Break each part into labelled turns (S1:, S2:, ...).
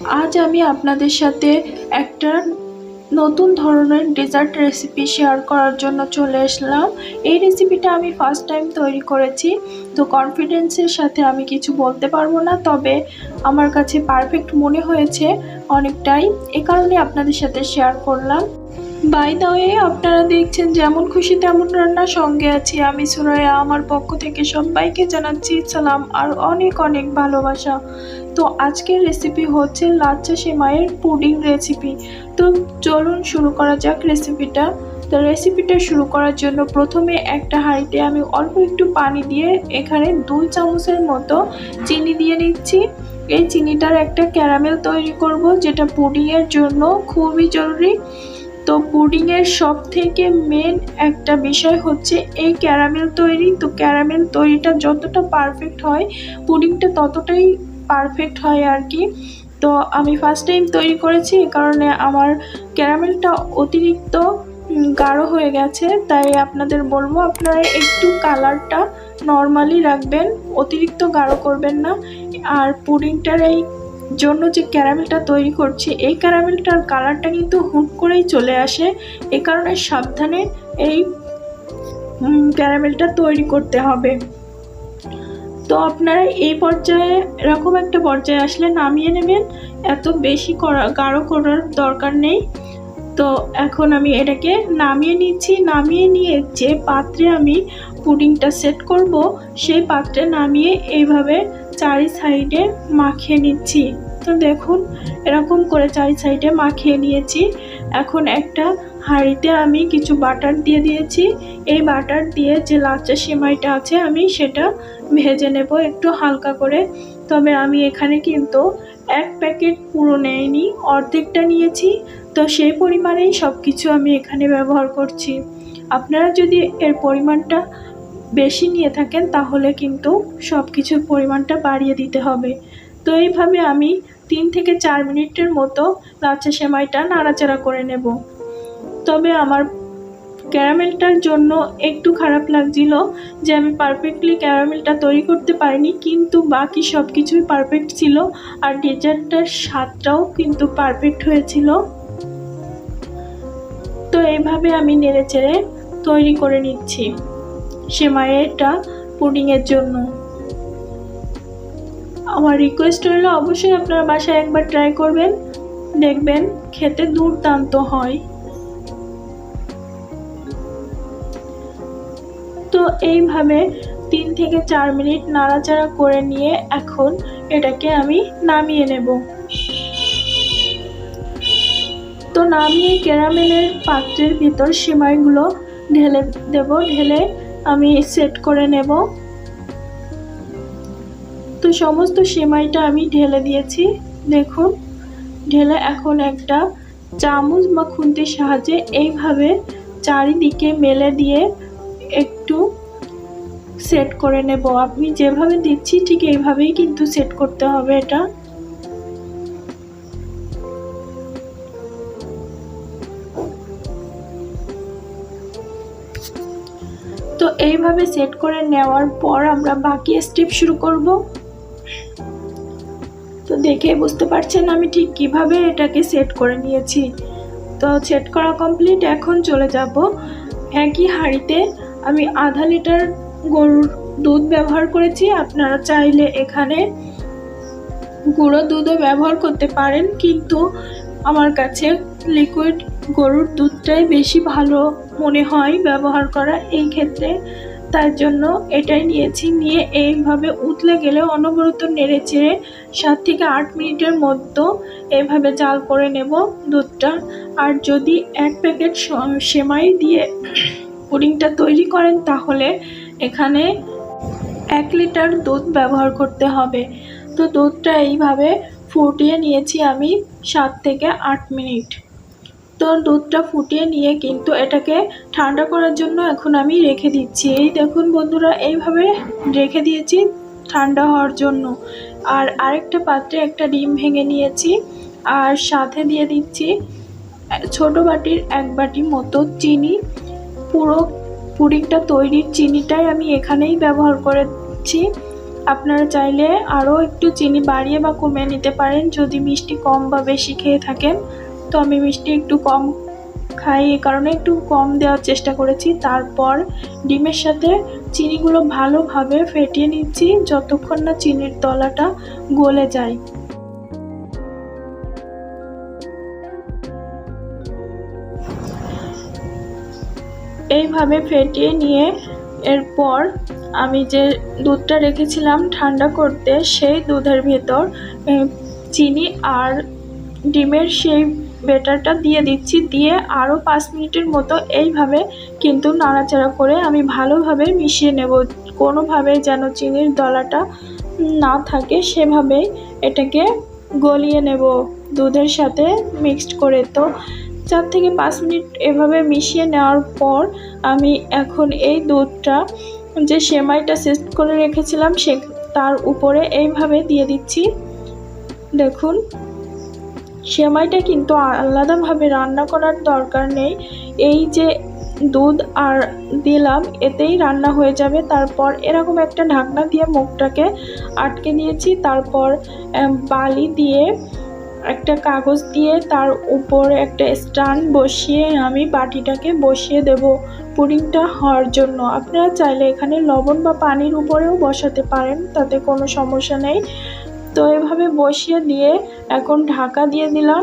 S1: আজ আমি আপনাদের সাথে একটা নতুন ধরনের ডেজার্ট রেসিপি শেয়ার করার জন্য চলে আসলাম এই রেসিপিটা আমি ফার্স্ট টাইম তৈরি করেছি, তো কনফিডেন্সের সাথে আমি কিছু বলতে পারব না, তবে আমার কাছে পারফেক্ট মনে হয়েছে অনেকটাই। এ কারণে আপনাদের সাথে শেয়ার করলাম। বাই দা ওয়ে আপনারা দেখছেন যেমন খুশি তেমন রান্না সঙ্গে আছি আমি সুরায়া আমার পক্ষ থেকে সবাইকে জানাচ্ছি সালাম আর অনেক অনেক ভালোবাসা। তো আজকের রেসিপি হচ্ছে লাচ্চা সেমাইয়ের পুডিং রেসিপি তো চলুন শুরু করা যাক রেসিপিটা তো রেসিপিটা শুরু করার জন্য প্রথমে একটা হাঁড়িতে আমি অল্প একটু পানি দিয়ে এখানে দুই চামচের মতো চিনি দিয়ে নিচ্ছি। এই চিনিটার একটা ক্যারামেল তৈরি করব, যেটা পুডিংয়ের জন্য খুবই জরুরি। তো পুডিংয়ের সব থেকে মেন একটা বিষয় হচ্ছে এই ক্যারামেল তৈরি। তো ক্যারামেল তৈরিটা যতটা পারফেক্ট হয়, পুডিংটা ততটাই পারফেক্ট হয় আর কি। তো আমি ফার্স্ট টাইম তৈরি করেছি এই কারণে আমার ক্যারামেলটা অতিরিক্ত গাঢ় হয়ে গেছে। তাই আপনাদের বলব, আপনারা একটু কালারটা নর্মালি রাখবেন, অতিরিক্ত গাঢ় করবেন না। আর পুডিংটার এই জন্য যে ক্যারামেলটা তৈরি করছি, এই ক্যারামেলটার কালারটা কিন্তু হুট করেই চলে আসে। এ কারণে সাবধানে এই ক্যারামেলটা তৈরি করতে হবে। তো আপনারা এই পর্যায়ে এরকম একটা পর্যায়ে আসলে নামিয়ে নেবেন। এত বেশি করা, গাঢ় করার দরকার নেই। তো এখন আমি এটাকে নামিয়ে নিচ্ছি, নামিয়ে নিয়ে যে পাত্রে আমি পুডিংটা সেট করব, সেই পাত্রে নামিয়ে এইভাবে চারি সাইডে মাখিয়ে নিচ্ছি। তো দেখুন, এরকম করে চারি সাইডে মাখিয়ে নিয়েছি। এখন একটা হাঁড়িতে আমি কিছু বাটার দিয়ে দিয়েছি। এই বাটার দিয়ে যে লাচ্চা সেমাইটা আছে, আমি সেটা ভেজে নেব একটু হালকা করে। তবে আমি এখানে কিন্তু এক প্যাকেট পুরো নেয়নি অর্ধেকটা নিয়েছি। তো সেই পরিমাণেই সব কিছু আমি এখানে ব্যবহার করছি। আপনারা যদি এর পরিমাণটা বেশি নিয়ে থাকেন, তাহলে কিন্তু সব কিছুর পরিমাণটা বাড়িয়ে দিতে হবে। তো এইভাবে আমি তিন থেকে চার মিনিটের মতো লাচ্চা সেমাইটা নাড়াচাড়া করে নেব। তবে আমার ক্যারামেলটার জন্য একটু খারাপ লাগছিল যে আমি পারফেক্টলি ক্যারামেলটা তৈরি করতে পারিনি, কিন্তু বাকি সব কিছুই পারফেক্ট ছিল আর ডেজার্টটার স্বাদটাও কিন্তু পারফেক্ট হয়েছিল। তো এইভাবে আমি নেড়ে চেড়ে তৈরি করে নিচ্ছি সেমাইয়েরটা পুডিংয়ের জন্য। আমার রিকোয়েস্ট রইল, অবশ্যই আপনারা বাসায় একবার ট্রাই করবেন, দেখবেন খেতে দুর্দান্ত হয়। তো এইভাবে তিন থেকে চার মিনিট নাড়াচাড়া করে নিয়ে এখন এটাকে আমি নামিয়ে নেব। তো নামিয়ে ক্যারামেলের পাত্রের ভিতর সিমাইগুলো ঢেলে দেব, ঢেলে আমি সেট করে নেব। তো সমস্ত সিমাইটা আমি ঢেলে দিয়েছি, দেখুন। ঢেলে এখন একটা চামচ বা খুন্তির সাহায্যে এইভাবে চারিদিকে মেলে দিয়ে একটু সেট করে নেব। আমি যেভাবে দিচ্ছি ঠিক এইভাবেই কিন্তু সেট করতে হবে এটা। তো এইভাবে সেট করে নেওয়ার পর আমরা বাকি স্টেপ শুরু করব। তো দেখে বুঝতে পারছেন আমি ঠিক কীভাবে এটাকে সেট করে নিয়েছি। তো সেট করা কমপ্লিট এখন চলে যাব একই হাঁড়িতে আমি আধা লিটার গরুর দুধ ব্যবহার করেছি। আপনারা চাইলে এখানে গুঁড়ো দুধও ব্যবহার করতে পারেন, কিন্তু আমার কাছে লিকুইড গরুর দুধটাই বেশি ভালো মনে হয় ব্যবহার করা এই ক্ষেত্রে। তার জন্য এটাই নিয়েছি। নিয়ে এইভাবে উতলে গেলে অনবরত নেড়ে চেড়ে সাত থেকে আট মিনিটের মধ্যে এভাবে জাল করে নেব দুধটা। আর যদি এক প্যাকেট সেমাই দিয়ে পুডিংটা তৈরি করেন, তাহলে এখানে এক লিটার দুধ ব্যবহার করতে হবে। তো দুধটা এইভাবে ফুটিয়ে নিয়েছি আমি সাত থেকে আট মিনিট। তো দুধটা ফুটিয়ে নিয়ে কিন্তু এটাকে ঠান্ডা করার জন্য এখন আমি রেখে দিচ্ছি। এই দেখুন বন্ধুরা, এইভাবে রেখে দিয়েছি ঠান্ডা হওয়ার জন্য। আর আরেকটা পাত্রে একটা ডিম ভেঙে নিয়েছি। আর সাথে দিয়ে দিচ্ছি ছোট বাটির এক বাটি মতো চিনি। পুরো পুডিংটা তৈরির চিনিটাই আমি এখানেই ব্যবহার করেছি। আপনারা চাইলে আরও একটু চিনি বাড়িয়ে বা কমিয়ে নিতে পারেন যদি মিষ্টি কম বা বেশি খেয়ে থাকেন। তো আমি মিষ্টি একটু কম খাই, এ কারণে একটু কম দেওয়ার চেষ্টা করেছি। তারপর ডিমের সাথে চিনিগুলো ভালোভাবে ফেটিয়ে নিচ্ছি, যতক্ষণ না চিনির তলাটা গলে যায়। এইভাবে ফেটিয়ে নিয়ে এরপর আমি যে দুধটা রেখেছিলাম ঠান্ডা করতে, সেই দুধের ভেতর চিনি আর ডিমের সেই বেটারটা দিয়ে দিচ্ছি। দিয়ে আরও পাঁচ মিনিটের মতো এইভাবে কিন্তু নাড়াচাড়া করে আমি ভালোভাবে মিশিয়ে নেব। কোনোভাবে যেন চিনির দলাটা না থাকে, সেভাবেই এটাকে গলিয়ে নেব দুধের সাথে মিক্সড করে। তো চার থেকে পাঁচ মিনিট এভাবে মিশিয়ে নেওয়ার পর আমি এখন এই দুধটা যে সেমাইটা সেট করে রেখেছিলাম সে তার উপরে এইভাবে দিয়ে দিচ্ছি। দেখুন, সেমাইটা কিন্তু আলাদাভাবে রান্না করার দরকার নেই। এই যে দুধ আর দিলাম, এতেই রান্না হয়ে যাবে। তারপর এরকম একটা ঢাকনা দিয়ে মুখটাকে আটকে দিয়েছি তারপর বালি দিয়ে একটা কাগজ দিয়ে তার উপরে একটা স্ট্যান্ড বসিয়ে আমি বাটিটাকে বসিয়ে দেব পুডিংটা হওয়ার জন্য। আপনারা চাইলে এখানে লবণ বা পানির উপরেও বসাতে পারেন, তাতে কোনো সমস্যা নেই। তো এভাবে বসিয়ে দিয়ে এখন ঢাকা দিয়ে দিলাম।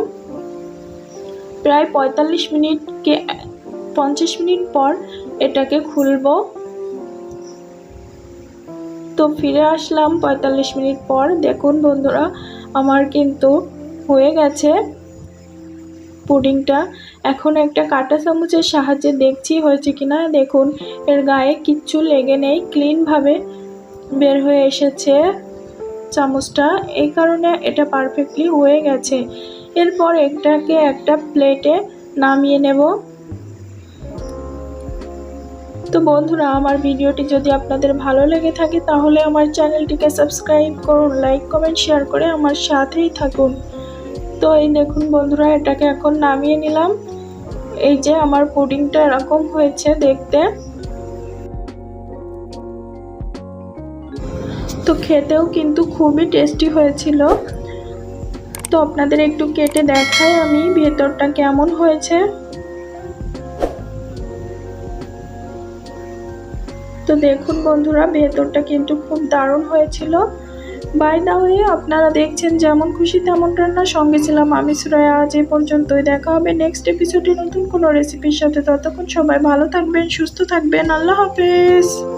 S1: প্রায় পঁয়তাল্লিশ মিনিটকে পঞ্চাশ মিনিট পর এটাকে খুলব। তো ফিরে আসলাম পঁয়তাল্লিশ মিনিট পর। দেখুন বন্ধুরা, আমার কিন্তু হয়ে গেছে। পুডিংটা এখন একটা কাঁটা চামচের সাহায্যে দেখছি হয়েছে কি না। দেখুন, এর গায়ে কিচ্ছু লেগে নেই ক্লিনভাবে বের হয়ে এসেছে চামচটা। এই কারণে এটা পারফেক্টলি হয়ে গেছে। এরপর এটাকে একটা প্লেটে নামিয়ে নেব। তো বন্ধুরা, আমার ভিডিওটি যদি আপনাদের ভালো লেগে থাকে, তাহলে আমার চ্যানেলটিকে সাবস্ক্রাইব করুন লাইক কমেন্ট শেয়ার করে আমার সাথেই থাকুন। তো এই দেখুন বন্ধুরা, এটাকে এখন নামিয়ে নিলাম। এই যে আমার পুডিংটা এরকম হয়েছে দেখতে। তো খেতেও কিন্তু খুবই টেস্টি হয়েছিল। তো আপনাদের একটু কেটে দেখাই আমি ভেতরটা কেমন হয়েছে। তো দেখুন বন্ধুরা, ভেতরটা কিন্তু খুব দারুণ হয়েছিল। বাই দা হয়ে আপনারা দেখছেন যেমন খুশি তেমন রান্না সঙ্গে ছিলাম আমি সুরায়া আজ এ পর্যন্তই দেখা হবে নেক্সট এপিসোডে নতুন কোনো রেসিপির সাথে। ততক্ষণ সবাই ভালো থাকবেন, সুস্থ থাকবেন। আল্লাহ হাফেজ।